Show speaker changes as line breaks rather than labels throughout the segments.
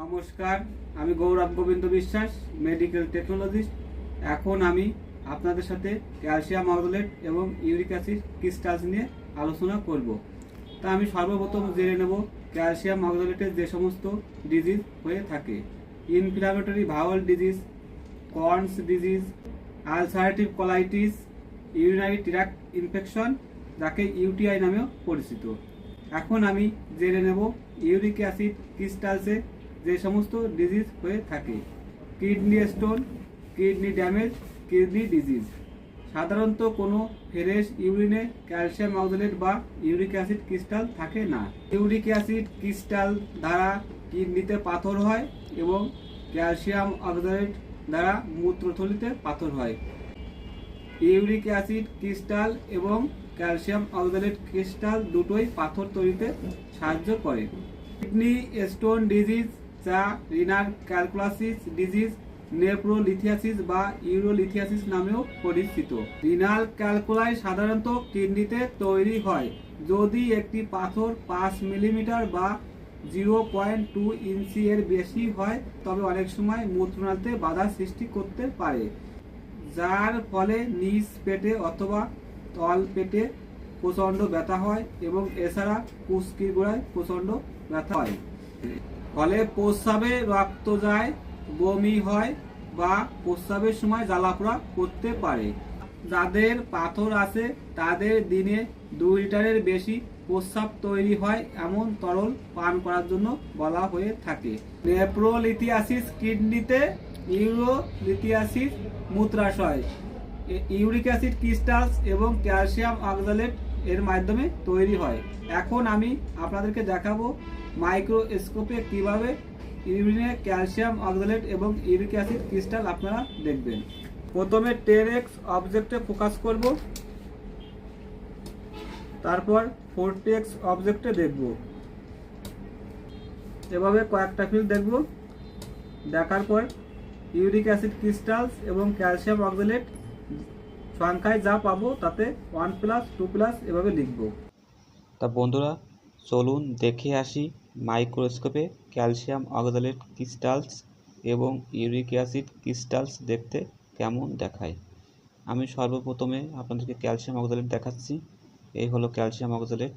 নমস্কার, আমি গৌরব গোবিন্দ বিশ্বাস মেডিকেল টেকনোলজিস্ট এখন আমি আপনাদের সাথে ক্যালসিয়াম অক্সলেট এবং ইউরিক অ্যাসিড ক্রিস্টালস নিয়ে আলোচনা করব। তা আমি সর্বপ্রথম জেনে নেব ক্যালসিয়াম অক্সলেটের যে সমস্ত ডিজিজ হয়ে থাকে। Inflammatory bowel disease Crohn's disease ulcerative colitis urinary tract infection যাকে ইউটিআই নামেও পরিচিত। এখন আমি জেনে নেব, ইউরিক অ্যাসিড ক্রিস্টালসে যে সমস্ত ডিজিজ হয়ে থাকে। Kidney stone kidney damage kidney disease সাধারণত কোনো ফ্রেশ ইউরিনে ক্যালসিয়াম অক্সালেট বা ইউরিক অ্যাসিড ক্রিস্টাল থাকে না। ইউরিক অ্যাসিড ক্রিস্টাল দ্বারা কিডনিতে পাথর হয় এবং ক্যালসিয়াম অক্সালেট দ্বারা মূত্রথলিতে পাথর হয়। ইউরিক অ্যাসিড ক্রিস্টাল এবং ক্যালসিয়াম অক্সালেট ক্রিস্টাল দুটোই পাথর তৈরিতে সাহায্য করে। কিডনি স্টোন ডিজিজ যা রিনার ক্যালকুলাসিস ডিজিজ, নেপ্রোলিথিয়াসিস বা ইউরোলিথিয়াসিস নামেও পরিচিত। রিনাল ক্যালকুলাই সাধারণত কিডনিতে তৈরি হয়। যদি একটি পাথর পাঁচ মিলিমিটার বা জিরো পয়েন্ট টু ইঞ্চি এর বেশি হয়, তবে অনেক সময় মূত্রনালীতে বাধা সৃষ্টি করতে পারে, যার ফলে নিচ পেটে অথবা তল পেটে প্রচণ্ড ব্যথা হয় এবং এছাড়া কুস্কির গোড়ায় প্রচণ্ড ব্যথা হয়। ফলে প্রস্রাবে রক্ত যায়, বমি হয় বা প্রস্রাবের সময় জ্বালাপোড়া করতে পারে। যাদের পাথর আছে, তাদের দিনে দুই লিটারের বেশি প্রস্রাব তৈরি হয় এমন তরল পান করার জন্য বলা হয়ে থাকে। নেপ্রোলিথিয়াসিস কিডনিতে ইউরোলিথিয়াসিস মূত্রাশয়। ইউরিক অ্যাসিড, ক্রিস্টালস এবং ক্যালসিয়াম অক্সালেট এর মাধ্যমে তৈরি হয়। এখন আমি আপনাদেরকে দেখাবো মাইক্রোস্কোপে কীভাবে ইউরিনে ক্যালসিয়াম অক্সালেট এবং ইউরিক অ্যাসিড ক্রিস্টাল আপনারা দেখবেন। প্রথমে টেন এক্স অবজেক্টে ফোকাস করব। তারপর ফোরটি এক্স অবজেক্টে দেখব। এভাবে কয়েকটা ফিল দেখব। দেখার পর ইউরিক অ্যাসিড ক্রিস্টালস এবং ক্যালসিয়াম অক্সালেট সংখ্যায় যা পাবো তাতে ওয়ান প্লাস, টু প্লাস এভাবে লিখব।
তা বন্ধুরা, চলুন দেখে আসি মাইক্রোস্কোপে ক্যালসিয়াম অক্সালেট ক্রিস্টালস এবং ইউরিক অ্যাসিড ক্রিস্টালস দেখতে কেমন দেখায়? আমি সর্বপ্রথমে আপনাদেরকে ক্যালসিয়াম অক্সালেট দেখাচ্ছি। এই হলো ক্যালসিয়াম অক্সালেট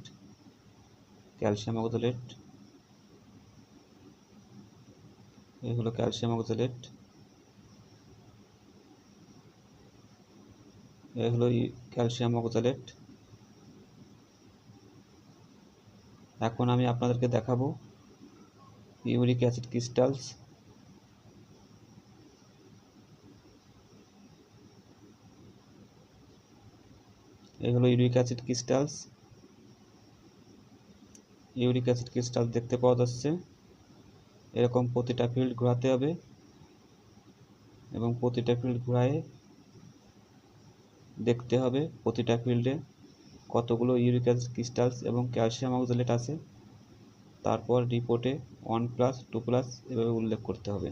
ক্যালসিয়াম অক্সালেট এই হলো ক্যালসিয়াম অক্সালেট এই হলো ক্যালসিয়াম অক্সালেট এখন আমি আপনাদেরকে দেখাবো ইউরিক অ্যাসিড ক্রিস্টালস। এই হলো uric acid crystals. Uric acid crystal দেখতে পাওয়া যাচ্ছে। এরকম প্রতিটা ফিল্ড ঘোরাতে হবে এবং প্রতিটা ফিল্ড ঘোরায়ে দেখতে হবে প্রতিটা ফিল্ডে। কতগুলো ইউরিক অ্যাসিড ক্রিস্টালস এবং ক্যালসিয়াম অক্সালেট আছে, তারপর রিপোর্টে ওয়ান প্লাস, টু প্লাস এভাবে উল্লেখ করতে হবে।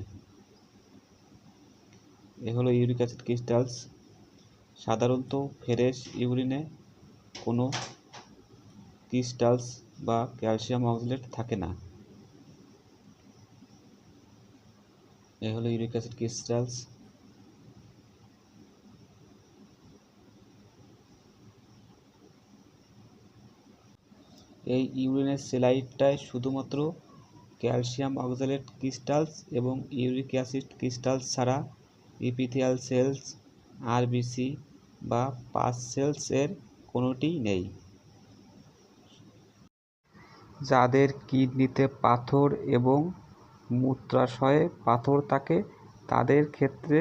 এ হলো ইউরিক অ্যাসিড ক্রিস্টালস। সাধারণত ফ্রেশ ইউরিনে কোনো ক্রিস্টালস বা ক্যালসিয়াম অক্সালেট থাকে না। এ হলো ইউরিক অ্যাসিড ক্রিস্টালস। এই ইউরিনের সেলাইটটায় শুধুমাত্র ক্যালসিয়াম অক্সালেট ক্রিস্টালস এবং ইউরিক অ্যাসিড ক্রিস্টালস ছাড়া ইপিথিয়াল সেলস আরবিসি বা পাস সেলস এর কোনোটিই নেই। যাদের কিডনিতে পাথর এবং মূত্রাশয়ে পাথর থাকে, তাদের ক্ষেত্রে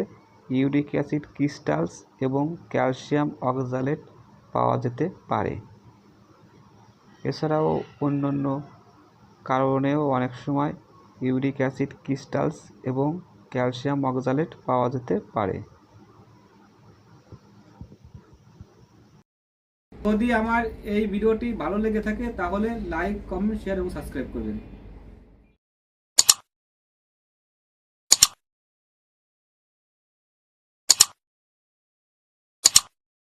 ইউরিক অ্যাসিড ক্রিস্টালস এবং ক্যালসিয়াম অক্সালেট পাওয়া যেতে পারে। এছাড়াও অন্য অন্য কারণেও অনেক সময় ইউরিক অ্যাসিড, ক্রিস্টালস এবং ক্যালসিয়াম অক্সালেট পাওয়া যেতে পারে।
যদি আমার এই ভিডিওটি ভালো লেগে থাকে, তাহলে লাইক, কমেন্ট, শেয়ার এবং সাবস্ক্রাইব করবেন।